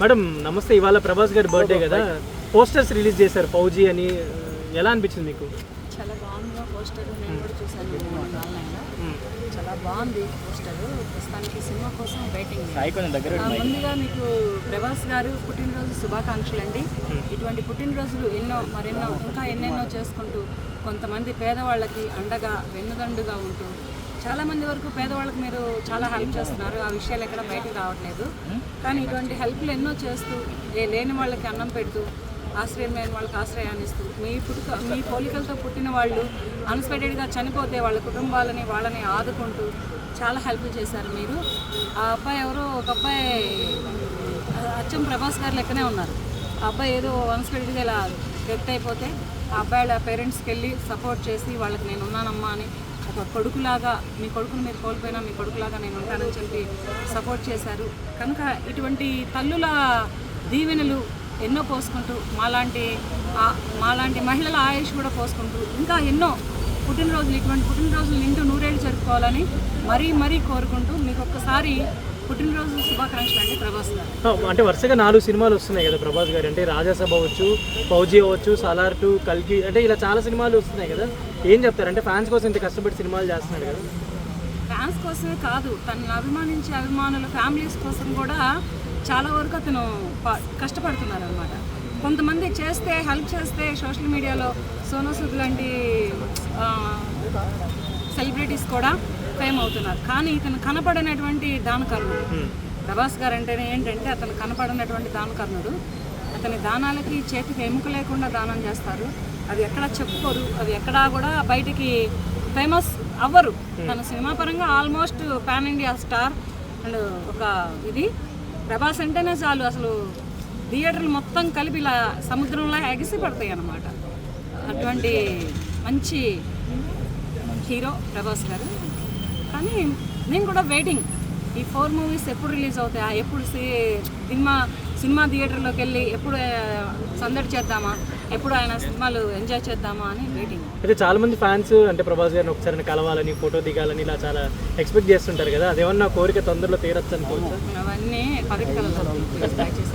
Madam నమస్తే ఇవాళ ప్రభాస్ గారి బర్త్డే కదా. పోస్టర్స్ రిలీజ్ చేశారు ఫౌజీ అని. ఎలా అనిపించింది మీకు? చాలా బాగుందిగా పోస్టర్ నేను కూడా చూశాను ఆన్లైన్లో మ్మ్. చాలా బాగుంది పోస్టర్ ప్రస్తుతానికి సినిమా కోసం వెయిటింగ్ దగ్గర ముందుగా మీకు ప్రభాస్ గారు పుట్టినరోజు శుభాకాంక్షలు అండి ఇటువంటి పుట్టినరోజులు ఎన్నో మరెన్నో ఇంకా ఎన్నెన్నో చేసుకుంటూ కొంతమంది పేదవాళ్ళకి అండగా వెన్నుదండుగా ఉంటూ చాలా మంది వరకు పేదవాళ్ళకి మీరు చాలా హెల్ప్ చేస్తున్నారు. ఆ విషయాలు ఎక్కడ బయటకు రావట్లేదు. కానీ ఇటువంటి హెల్ప్లు ఎన్నో చేస్తూ ఏ లేని వాళ్ళకి అన్నం పెడుతూ ఆశ్రయం లేని వాళ్ళకి ఆశ్రయాన్ని ఇస్తూ మీ పుట్టుక మీ పోలికలతో పుట్టిన వాళ్ళు అన్ఎక్స్పెక్టెడ్గా చనిపోతే వాళ్ళ కుటుంబాలని వాళ్ళని ఆదుకుంటూ చాలా హెల్ప్ చేశారు మీరు. ఆ అబ్బాయి ఎవరో ఒక అబ్బాయి అచ్చం ప్రభాస్ గారు లెక్కనే ఉన్నారు. ఆ అబ్బాయి ఏదో అన్ఎక్స్పెక్టెడ్గా ఇలా డెత్ అయిపోతే ఆ అబ్బాయి పేరెంట్స్కి వెళ్ళి సపోర్ట్ చేసి వాళ్ళకి నేను ఉన్నానమ్మా అని ఒక కొడుకులాగా మీ కొడుకుని మీరు కోల్పోయినా మీ కొడుకులాగా నేను ఉంటానని చెప్పి సపోర్ట్ చేశారు. కనుక ఇటువంటి తల్లుల దీవెనలు ఎన్నో పోసుకుంటూ మాలాంటి ఆ- మాలాంటి మహిళల ఆయుష్ కూడా పోసుకుంటూ ఇంకా ఎన్నో పుట్టినరోజులు ఇటువంటి పుట్టినరోజులు నింటూ నూరేళ్ళు జరుపుకోవాలని మరీ మరీ కోరుకుంటూ మీకు ఒక్కసారి పుట్టినరోజు శుభాకాంక్షలు అండి ప్రభాస్ గారు. అంటే వరుసగా నాలుగు సినిమాలు వస్తున్నాయి కదా ప్రభాస్ గారు. అంటే రాజాసభ అవ్వచ్చు ఫౌజీ అవ్వచ్చు సలార్ టూ కల్కి అంటే ఇలా చాలా సినిమాలు వస్తున్నాయి కదా. ఏం చెప్తారు? అంటే ఫ్యాన్స్ కోసం ఇంత కష్టపడి సినిమాలు చేస్తున్నాడు కదా. ఫ్యాన్స్ కోసమే కాదు తనను అభిమానించే అభిమానుల ఫ్యామిలీస్ కోసం కూడా చాలా వరకు అతను కష్టపడుతున్నారు అనమాట కొంతమంది చేస్తే హెల్ప్ చేస్తే సోషల్ మీడియాలో సోనూ సూద్ లాంటి సెలబ్రిటీస్ కూడా ఫేమ్ అవుతున్నారు. కానీ ఇతను కనపడనటువంటి దానకర్ణుడు ప్రభాస్ గారు అంటేనే ఏంటంటే అతను కనపడనటువంటి దానకర్ణుడు అతని దానాలకి చేతికి ఎముక లేకుండా దానం చేస్తారు. అవి ఎక్కడా చెప్పుకోరు అవి ఎక్కడా కూడా బయటికి ఫేమస్ అవ్వరు. తన సినిమా పరంగా almost pan India star and ఒక ఇది. ప్రభాస్ అంటేనే చాలు అసలు థియేటర్లు మొత్తం కలిపి ఇలా సముద్రంలో ఎగిసి పడతాయి అన్నమాట. అటువంటి మంచి హీరో ప్రభాస్ గారు. కానీ నేను కూడా వెయిటింగ్ ఈ ఫోర్ మూవీస్ ఎప్పుడు రిలీజ్ అవుతాయా? ఎప్పుడు సినిమా సినిమా థియేటర్లోకి వెళ్ళి ఎప్పుడు సందడి చేద్దామా? ఎప్పుడు ఆయన సినిమాలు ఎంజాయ్ చేద్దామా అని వెయిటింగ్ అయితే చాలా మంది ఫ్యాన్స్ అంటే ప్రభాస్ గారిని ఒకసారి కలవాలని ఫోటో దిగాలని ఇలా చాలా ఎక్స్పెక్ట్ చేస్తుంటారు కదా. అదేమన్నా కోరిక తొందరలో తీరచ్చు అనుకోవచ్చా అవన్నీ పగటి దయచేసి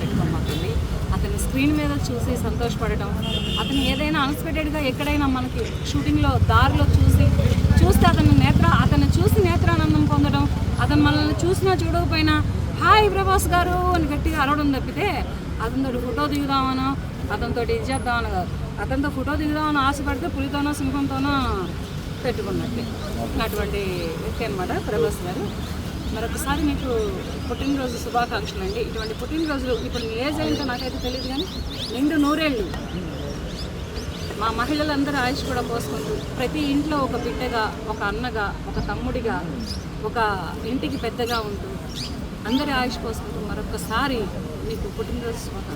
పెట్టుకోమాకండి. అతని స్క్రీన్ మీద చూసి సంతోషపడటం అతను ఏదైనా అన్ఎక్స్పెక్టెడ్గా ఎక్కడైనా మనకి షూటింగ్లో దారిలో చూసి చూస్తే అతని నేత్ర అతన్ని చూసి నేత్రానందం పొందడం అతను మనల్ని చూసినా చూడకపోయినా హాయ్ ప్రభాస్ గారు అని గట్టిగా అరవడం తప్పితే అతనితో ఫోటో దిగుదామనో అతనితో ఇది చేద్దామని కాదు. అతనితో ఫోటో దిగుదామని ఆశపడితే పులితోనో సింహంతోనో పెట్టుకున్నట్టే. అటువంటి వ్యక్తి అనమాట ప్రభాస్ గారు. మరొకసారి మీకు పుట్టినరోజు శుభాకాంక్షలు అండి ఇటువంటి పుట్టినరోజులు ఇప్పుడు మీ ఏజ్ ఏంటో నాకైతే తెలియదు కానీ నిండు నూరేళ్ళు. మా మహిళలందరూ ఆయుష్ కూడా పోసుకుంటూ ప్రతి ఇంట్లో ఒక బిడ్డగా ఒక అన్నగా ఒక తమ్ముడిగా ఒక ఇంటికి పెద్దగా ఉంటూ అందరి ఆయుష్ పోసుకుంటూ మరొకసారి మీకు పుట్టినరోజు శుభాకాంక్ష